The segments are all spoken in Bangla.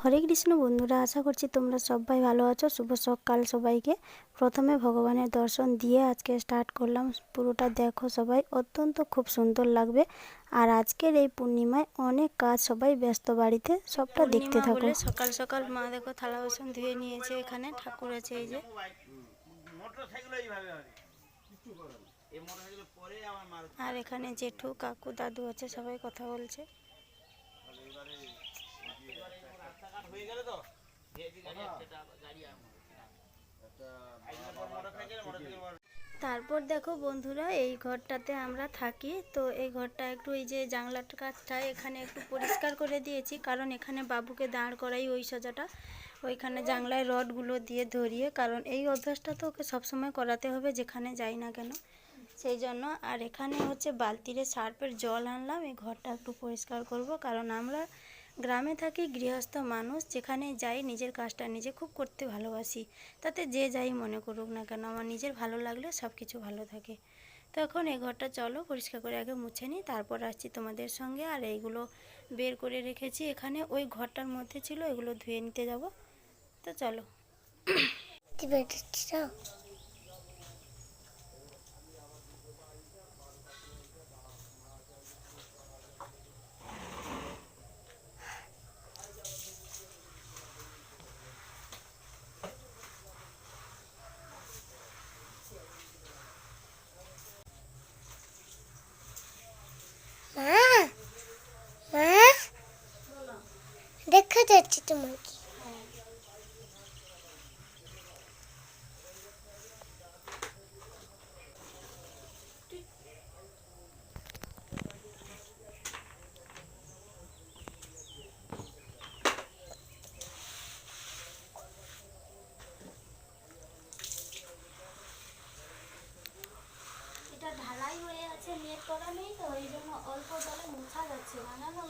হরে কৃষ্ণ বন্ধুরা আশা করছি তোমরা সবাই ভালো আছো। শুভ সকাল সবাইকে। প্রথমে ভগবানের দর্শন দিয়ে আজকে স্টার্ট করলাম। পুরোটা দেখো সবাই অত্যন্ত খুব সুন্দর লাগবে। আর আজকের এই পূর্ণিমায় অনেক কাজ সবাই ব্যস্ত বাড়িতে সবটা দেখতে থাকো। সকাল সকাল মা দেখো থালা বাসন ধুয়ে নিয়েছে এখানে ঠাকুর আছে এই যে। আর এখানে জেঠু কাকু দাদু আছে সবাই কথা বলছে। হয়ে গেলে তো? তারপর দেখো বন্ধুরা এই ঘরটাতে আমরা থাকি। তো এই ঘরটা একটু এই যে জানলার কাজটা এখানে একটু পরিষ্কার করে দিয়েছি কারণ এখানে বাবুকে দাঁড় করাই ওই সাজাটা। ওইখানে জানলায় রডগুলো দিয়ে ধরিয়ে কারণ এই অভ্যাসটা তো ওকে সবসময় করাতে হবে যেখানে যাই না কেন। সেই জন্য আর এখানে হচ্ছে বালতিরে সার্পের জল আনলাম এই ঘরটা একটু পরিষ্কার করব কারণ আমরা গ্রামে থাকি গৃহস্থ মানুষ, যেখানে যাই নিজের কাজটা নিজে খুব করতে ভালোবাসি। তাতে যে যাই মনে করুক না কেন, আমার নিজের ভালো লাগলে সব কিছু ভালো থাকে। তো এখন এই ঘরটা চলো, পরিষ্কার করে আগে মুছে নিই, তারপর আসছি তোমাদের সঙ্গে। আর এইগুলো বের করে রেখেছি এখানে। ওই ঘরটার মধ্যে ছিল, এগুলো ধুয়ে নিতে যাব। তো চলো মা মা দেখা যাচ্ছে তোমাকে এটা ঢালাই হয়ে আছে, নেট করা নেই, তো এই জন্য অল্প জলে মোছা যাচ্ছে না জানো?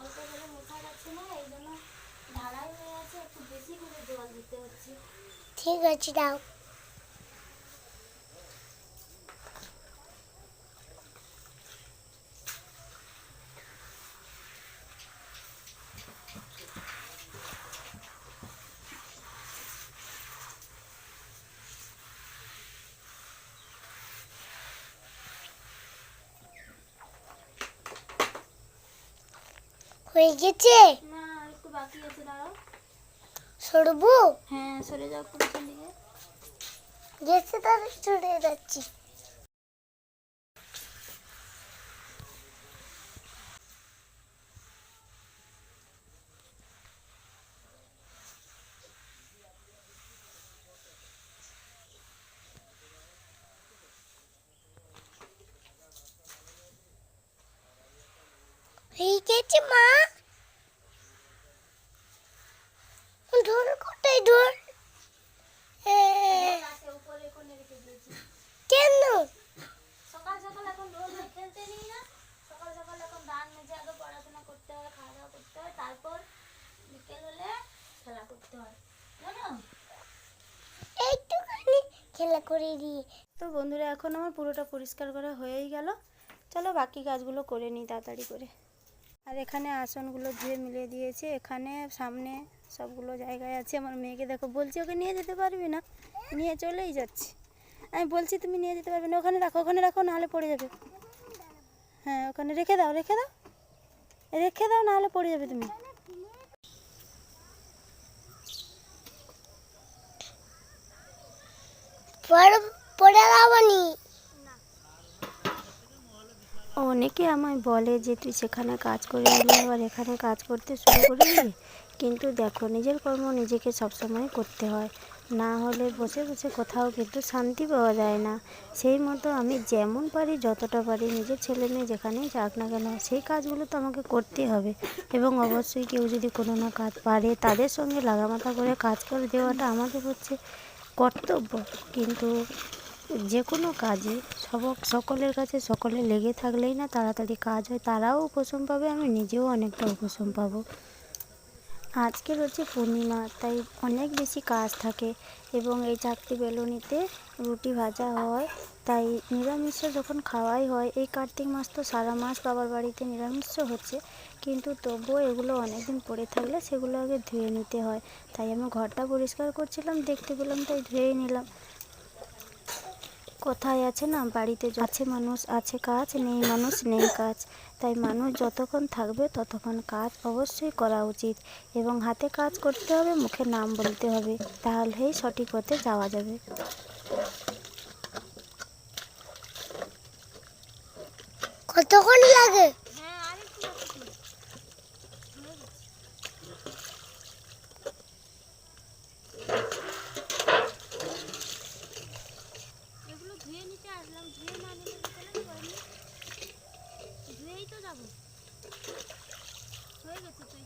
অল্প জলে মোছা যাচ্ছে না, এই জন্য ঢালাই হয়ে আছে একটু বেশি করে জল দিতে হচ্ছে। ঠিক আছে, দাও। হয়ে গেছে? না একটু বাকি আছে দাঁড়াও। সরবো? হ্যাঁ সরে যাও পুরুষের দিকে? গেছে তাহলে সরে যাচ্ছি। হয়ে গেছে মা। ধর কোথায় ধর। উপরে কোণে রেখে দিয়েছি কেন? সকাল সকাল এখন রোজ খেলতে নিই না। সকাল সকাল এখন দান মেজে আগে পড়াশোনা করতে হয় খাওয়া দাওয়া করতে হয় তারপর বিকেল হলে খেলা করতে হয়। জানো? একটুখানি খেলা করে দিয়ে। তো বন্ধুরা এখন আমার পুরোটা পরিষ্কার করা হয়েই গেল। চলো বাকি কাজগুলো করে নিই তাড়াতাড়ি করে। আর এখানে আসনগুলো ধুয়ে মিলিয়ে দিয়েছে। এখানে সামনে সবগুলো জায়গায় আছে। আমার মেয়েকে দেখো, বলছি ওকে নিয়ে যেতে পারবি না? নিয়ে চলেই যাচ্ছে। আমি বলছি, তুমি নিয়ে যেতে পারবে না। ওখানে রাখো ওখানে রাখো, নাহলে পড়ে যাবে। হ্যাঁ ওখানে রেখে দাও রেখে দাও। রেখে দাও, নাহলে পড়ে যাবে তুমি। পড়ে যাবনি অনেকে আমায় বলে যে, তুই সেখানে কাজ করে এলি, আবার এখানে কাজ করতে শুরু করে দিলি। কিন্তু দেখো, নিজের কর্ম নিজেকে সবসময় করতে হয়। না হলে বসে বসে কোথাও কিন্তু শান্তি পাওয়া যায় না। সেই মতো আমি যেমন পারি, যতটা পারি, নিজের ছেলে মেয়ে যেখানেই যাক না কেন, সেই কাজগুলো তো আমাকে করতে হবে। এবং অবশ্যই কেউ যদি কোনো না কাজ পারে, তাদের সঙ্গে লাগামাথা করে কাজ করে দেওয়াটা আমাদের হচ্ছে কর্তব্য। কিন্তু যে কোনো কাজে, সব, সকলের কাছে সকলে লেগে থাকলেই না তাড়াতাড়ি কাজ হয়, তারাও উপশম পাবে, আমি নিজেও অনেকটা উপশম পাবো। আজকের হচ্ছে পূর্ণিমা, তাই অনেক বেশি কাজ থাকে এবং এই চারটি বেলুনিতে রুটি ভাজা হয়, তাই নিরামিষ যখন খাওয়াই হয়, এই কার্তিক মাস তো সারা মাস বাবার বাড়িতে নিরামিষ হচ্ছে, কিন্তু তবুও এগুলো অনেক দিন পড়ে থাকলে সেগুলো আগে ধুয়ে নিতে হয়, তাই আমি ঘরটা পরিষ্কার করছিলাম, দেখতে পেলাম, তাই ধুয়েই নিলাম। কোথায় আছে না? বাড়িতে আছে মানুষ আছে, কাজ নেই, মানুষ নেই কাজ। তাই মানুষ যতক্ষণ থাকবে, ততক্ষণ কাজ অবশ্যই করা উচিত। এবং হাতে কাজ করতে হবে, মুখে নাম বলতে হবে। তাহলেই সঠিক পথে যাওয়া যাবে। কতক্ষণ লাগে এগুলো ধুয়ে নিতে আসলাম ধুয়ে না নিলে ধুয়েই তো যাব হয়ে গেছে তো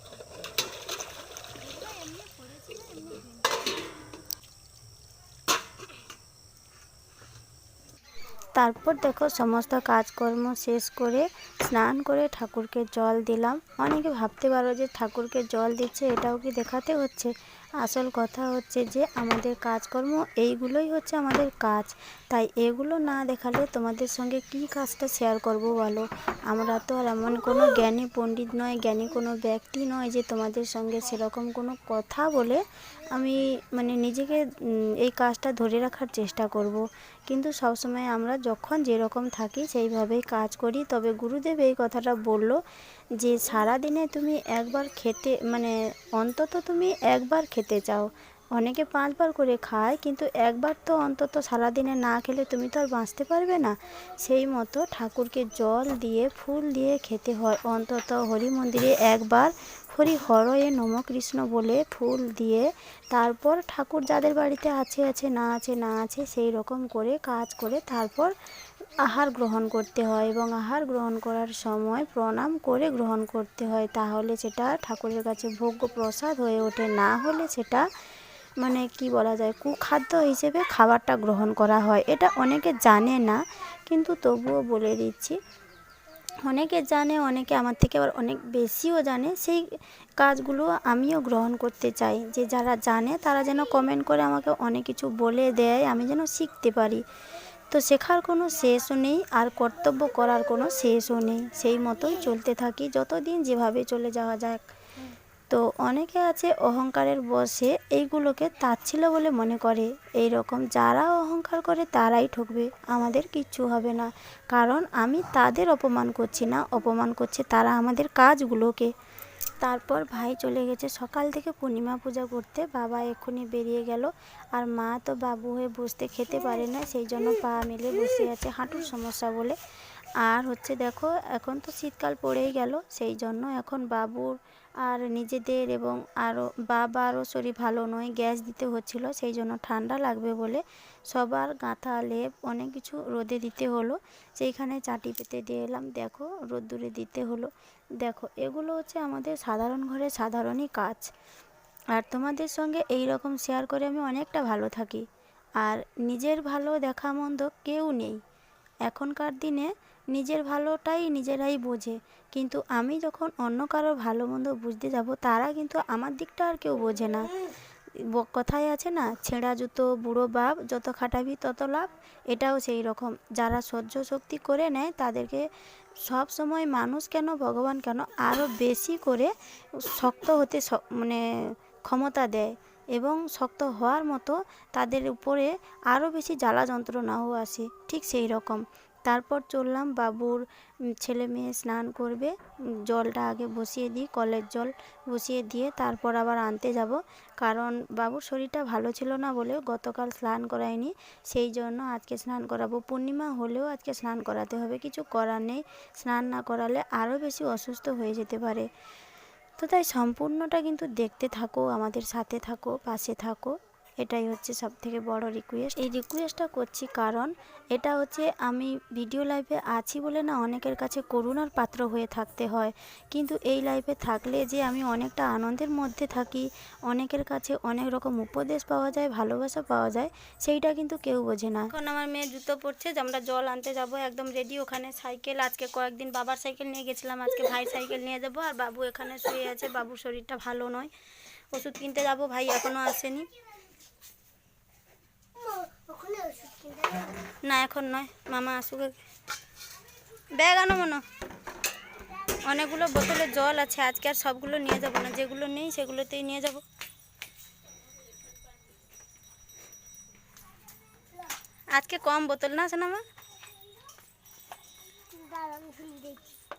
এগুলো এমনি করেছি না এমনি তারপর দেখো সমস্ত কাজকর্ম শেষ করে স্নান করে ঠাকুরকে জল দিলাম। অনেকে ভাবতে পারো যে ঠাকুরকে জল দিচ্ছে, এটাও কি দেখাতে হচ্ছে? আসল কথা হচ্ছে যে আমাদের কাজকর্ম এইগুলোই হচ্ছে আমাদের কাজ। তাই এগুলো না দেখালে তোমাদের সঙ্গে কি কাজটা শেয়ার করব বলো? আমরা তো আর এমন কোনো জ্ঞানী পণ্ডিত নয়, জ্ঞানী কোনো ব্যক্তি নয় যে তোমাদের সঙ্গে সেরকম কোনো কথা বলে আমি মানে নিজেকে এই কাজটা ধরে রাখার চেষ্টা করব। কিন্তু সবসময় আমরা যখন যেরকম থাকি সেইভাবেই কাজ করি। তবে গুরুদেব এই কথাটা বলল যে সারা দিনে তুমি একবার খেতে মানে অন্তত তুমি একবার খেতে চাও। অনেকে পাঁচবার করে খায়, কিন্তু একবার তো অন্তত সারাদিনে না খেলে তুমি তো আর বাঁচতে পারবে না। সেই মতো ঠাকুরকে জল দিয়ে, ফুল দিয়ে খেতে হয়। অন্তত হরি মন্দিরে একবার হরি হরয়ে নম কৃষ্ণ বলে ফুল দিয়ে, তারপর ঠাকুর যাদের বাড়িতে আছে আছে না আছে না আছে সেই রকম করে কাজ করে তারপর আহার গ্রহণ করতে হয় এবং আহার গ্রহণ করার সময় প্রণাম করে গ্রহণ করতে হয়। তাহলে সেটা ঠাকুরের কাছে ভোগ্য প্রসাদ হয়ে ওঠে। না হলে সেটা মানে কি বলা যায়, কুখাদ্য হিসেবে খাবারটা গ্রহণ করা হয়। এটা অনেকে জানে না, কিন্তু তবুও বলে দিচ্ছি। অনেকে জানে, অনেকে আমার থেকে আবার অনেক বেশিও জানে। সেই কাজগুলো আমিও গ্রহণ করতে চাই। যে যারা জানে, তারা যেন কমেন্ট করে আমাকে অনেক কিছু বলে দেয়, আমি যেন শিখতে পারি। তো শেখার কোনো শেষও নেই, আর কর্তব্য করার কোনো শেষও নেই। সেই মতোই চলতে থাকি। যতদিন যেভাবে চলে যাওয়া যাক। তো অনেকে আছে অহংকারের বসে এইগুলোকে তাচ্ছিল্য বলে মনে করে। এই রকম যারা অহংকার করে তারাই ঠকবে। আমাদের কিচ্ছু হবে না। কারণ আমি তাদের অপমান করছি না। অপমান করছে তারা আমাদের কাজগুলোকে। তারপর ভাই চলে গেছে সকাল থেকে পূর্ণিমা পূজা করতে। বাবা এক্ষুনি বেরিয়ে গেল। আর মা তো বাবু হয়ে বসতে খেতে পারে না। সেই জন্য পা মেলে বসে আছে হাঁটুর সমস্যা বলে। আর হচ্ছে দেখো, এখন তো শীতকাল পড়েই গেল। সেই জন্য এখন বাবুর আর নিজেদের এবং আরও বাবারও শরীর ভালো নয়, গ্যাস দিতে হচ্ছিল, সেই জন্য ঠান্ডা লাগবে বলে সবার গাঁথা, লেপ, অনেক কিছু রোদে দিতে হলো। সেইখানে চাটি পেতে দিয়ে এলাম, দেখো রোদ্দুরে দিতে হলো। দেখো, এগুলো হচ্ছে আমাদের সাধারণ ঘরে সাধারণই কাজ। আর তোমাদের সঙ্গে এই রকম শেয়ার করে আমি অনেকটা ভালো থাকি। আর নিজের ভালো দেখা মন্দ কেউ নেই। এখনকার দিনে নিজের ভালোটাই নিজেরাই বোঝে। কিন্তু আমি যখন অন্য কারও ভালো মন্দ বুঝতে যাব, তারা কিন্তু আমার দিকটা আর কেউ বোঝে না। কথায় আছে না, ছেঁড়া জুতো, বুড়ো বাপ, যত খাটাবি তত লাভ। এটাও সেই রকম। যারা সহ্য শক্তি করে নেয়, তাদেরকে সব সময় মানুষ কেন, ভগবান কেন আরও বেশি করে শক্ত হতে মানে ক্ষমতা দেয় এবং শক্ত হওয়ার মতো তাদের উপরে আরও বেশি জ্বালা যন্ত্রণাও আসে। ঠিক সেই রকম। তারপর চললাম বাবুর ছেলে মেয়ে স্নান করবে। জলটা আগে বসিয়ে দিই, কলের জল বসিয়ে দিয়ে তারপর আবার আনতে যাব। কারণ বাবুর শরীরটা ভালো ছিল না বলে গতকাল স্নান করায়নি। সেই জন্য আজকে স্নান করাবো। পূর্ণিমা হলেও আজকে স্নান করাতে হবে। কিছু করার নেই। স্নান না করালে আরও বেশি অসুস্থ হয়ে যেতে পারে। তো তাই সম্পূর্ণটা কিন্তু দেখতে থাকো, আমাদের সাথে থাকো, পাশে থাকো। এটাই হচ্ছে সব থেকে বড় রিকোয়েস্ট এই রিকোয়েস্টটা করছি কারণ এটা হচ্ছে আমি ভিডিও লাইভে আছি বলে না অনেকের কাছে করুণার পাত্র হয়ে থাকতে হয়। কিন্তু এই লাইভে থাকলে যে আমি অনেকটা আনন্দের মধ্যে থাকি, অনেকের কাছে অনেক রকম উপদেশ পাওয়া যায়, ভালোবাসা পাওয়া যায়, সেইটা কিন্তু কেউ বোঝে না। এখন আমার মেয়ে জুতো পরছে, যে আমরা জল আনতে যাব, একদম রেডি ওখানে সাইকেল আজকে কয়েকদিন বাবার সাইকেল নিয়ে গেছিলাম, আজকে ভাই সাইকেল নিয়ে যাব, আর বাবু এখানে শুয়ে আছে, বাবুর শরীরটা ভালো নয়। ওষুধ কিনতে যাব, ভাই এখনও আসেনি। না এখন নয়। মামা আসুক ব্যাগ আনো মনো। অনেকগুলো বোতলে জল আছে আজকে আর সবগুলো নিয়ে যাব না। যেগুলো নেই সেগুলোতেই নিয়ে যাব। আজকে কম বোতল না আছে না মা?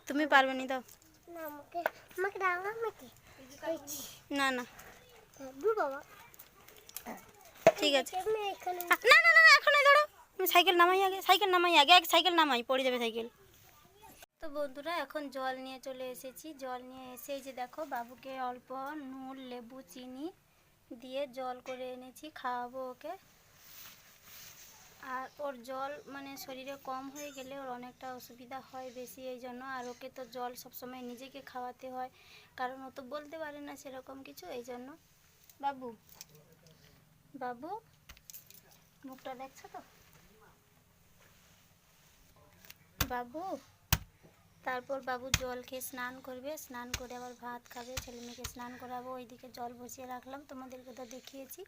তুমি পারবে নি দাও। না না আমাকে দেখছি না না দু বাবা ঠিক আছে। না না না না, এখন ধরো। আমি সাইকেল নামাই আগে সাইকেল নামাই আগে আগে সাইকেল নামাই পড়ে যাবে সাইকেল। তো বন্ধুরা এখন জল নিয়ে চলে এসেছি। জল নিয়ে এসে যে দেখো বাবুকে অল্প নুন লেবু চিনি দিয়ে জল করে এনেছি খাওয়াবো ওকে। আর ওর জল মানে শরীরে কম হয়ে গেলে ওর অনেকটা অসুবিধা হয় বেশি এই জন্য। আর ওকে তো জল সবসময় নিজেকে খাওয়াতে হয় কারণ ও তো বলতে পারে না সেরকম কিছু এই জন্য। বাবু বাবু, মুখটা দেখছ তো? বাবু, তারপর বাবু জল খেয়ে স্নান করবে, স্নান করে আবার ভাত খাবে, ছেলে মেয়েকে স্নান করাবো, ওইদিকে জল বসিয়ে রাখলাম, তোমাদেরকে তো দেখিয়েছি।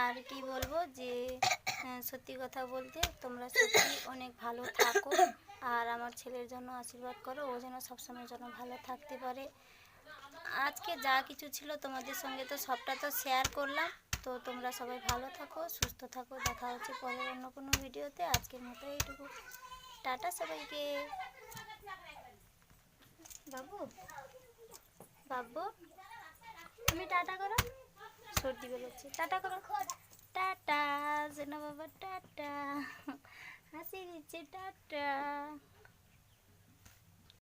আর কি বলব যে সত্যি কথা বলতে তোমরা সত্যি অনেক ভালো থাকো, আর আমার ছেলের জন্য আশীর্বাদ করো, ও যেন সবসময় যেন ভালো থাকতে পারে। আজকে যা কিছু ছিল তোমাদের সঙ্গে তো সবটা তো শেয়ার করলাম। তো তোমরা সবাই ভালো থাকো, সুস্থ থাকো, দেখা হচ্ছে পরের অন্য কোনো ভিডিওতে। আজকের মতো এইটুকু। টাটা সবাইকে। বাবু? বাবু? তুমি টাটা করো। সর্দি বেরোচ্ছে। টাটা করো। টাটা জেনা বাবা টাটা। হাসি দিচ্ছে, টাটা।